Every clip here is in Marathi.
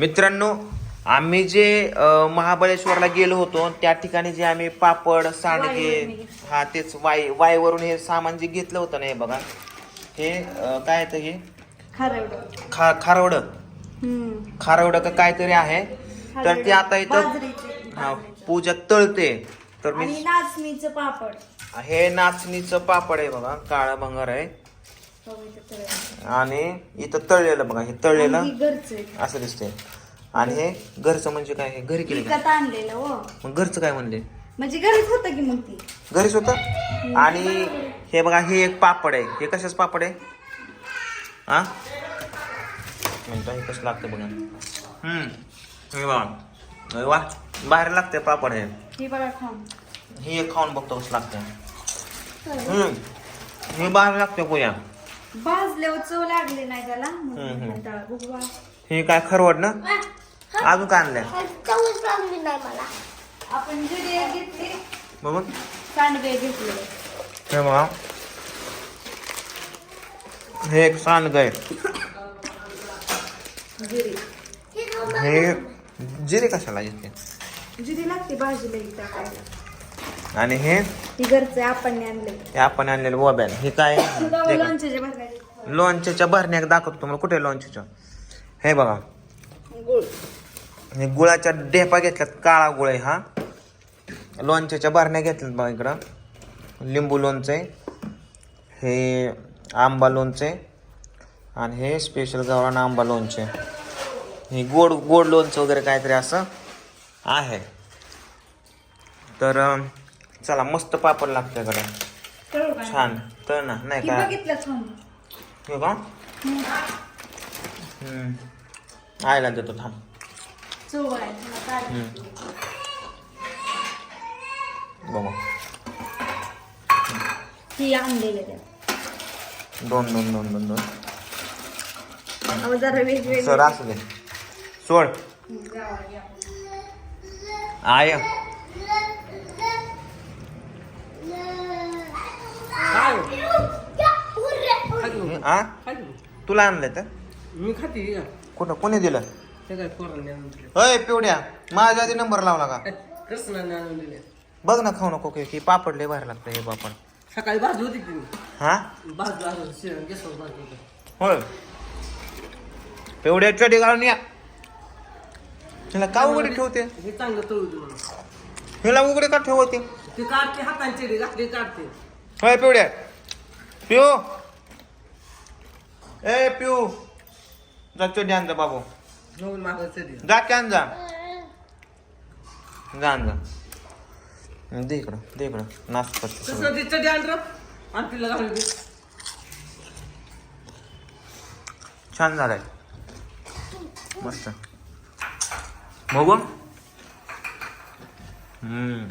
मित्रांनो आम्ही जे महाबळेश्वरला गेलो होतो त्या ठिकाणी जे आम्ही पापड सांडगे हा तेच वाई वाईवरून हे सामान जे घेतलं होतं ना हे बघा. हे काय येतं हे? खारवडं. खा खारवड. खारवड का काहीतरी आहे. तर ते आता इथं हा पूजा तळते. तर मी नाचणीचं पापड. हे नाचणीचं पापड आहे बघा काळा भंगार आहे. आणि इथं तळलेलं बघा हे तळलेलं. असं दिसतंय. आणि हे घरचं म्हणजे काय? हे घरी केलं विकत आणलेलं हो. मग घरचं काय म्हणले? म्हणजे घरीच होतं की मग ती? घरीच होतं? आणि हे बघा हे एक पापड आहे. हे कशाच पापड आहे? हा म्हणता हे कसं लागतं बघा. हम्म. हे बघा. वा बाहेर लागते पापड हे. ही हे एक खाऊन बघतो कसं लागतं हम्म. हे बाहेर लागते पोया. भाजल्यावर चव लागली नाही त्याला. मग हम्म, हम्म. म्हणता, बुगवा. हे काय खरवड ना? अजून काय आणलंय? चवच लागली नाही मला. आपण घेतले. बघून सांडगे घेतले. हे बघा. हे एक सांडग आहे. जिरे हे जिरे कशाला येते? जिरे लागते भाजीला ही टाकायला आणि हे? घरचं आपण आणले. हे आपण आणलेलं मोबाईल हे काय? ते का? लोणच्याचे लोणच्याच्या भरण्यात दाखवतो तुम्हाला. कुठे लोणच्याच्या? हे बघा. गुळ. हे गुळाच्या ढेपा घेतल्यात. काळा गुळ आहे हा. लोणच्याच्या भरण्या घेतल्यात बघा इकडं. लिंबू लोणचं हे आंबा लोणचं आणि हे स्पेशल गावरान आंबा लोणचे हे गोड गोड लोणचं वगैरे काहीतरी असं आहे. तर अं, चला मस्त पापड लागतं इकडे कळू का? छान तर ना नाही का? हे का हम्म. आयला देतो थांब. बघू. दोन दोन दोन दोन दोन. सर असू दे. सोड. गावाला आय आ तुला आणलंय तर? मी खाते. का कुठं कोणी दिलं? ते काय पोरांनी आणून दिले. अय पिवड्या माझ्या आधी नंबर लावला का? कृष्णाने आणून दिले. बघ ना खाऊ नको की पापड लय बाहेर लागतं हे पापड. सकाळी भाजी होती की हा? भाजू असं शिरण गॅसवर भाजू होतं. होय. पिवड्या चडी घालून या. हिला का उघडी ठेवते? हे चांगलं तळू दे म्हणून. हिला उघडे का ठेवते? ते काढते हातांची घातली काढते. होय पिवड्या. पिऊ. ए पिऊ. जा चडी आण जा बाबू. घेऊन जा की आण जा जा. आण जा. दे इकडं दे इकडं. करते सगळं. तसं ती चढी आण रं. आणि तिला घालून दे. छान झालाय. मस्त. बघू. हम्म.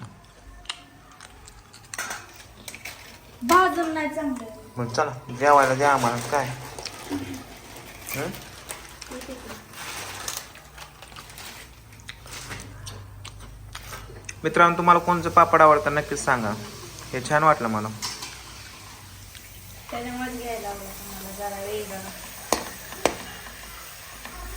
भाजून नाही चांगलं. मग चला जेवायला द्या आम्हाला. काय? मित्रांनो तुम्हाला कोणचं पापड आवडतं नक्कीच सांगा. हे छान वाटलं मला. त्याच्यामुळे घ्यायला लागलं मला जरा वेगळं.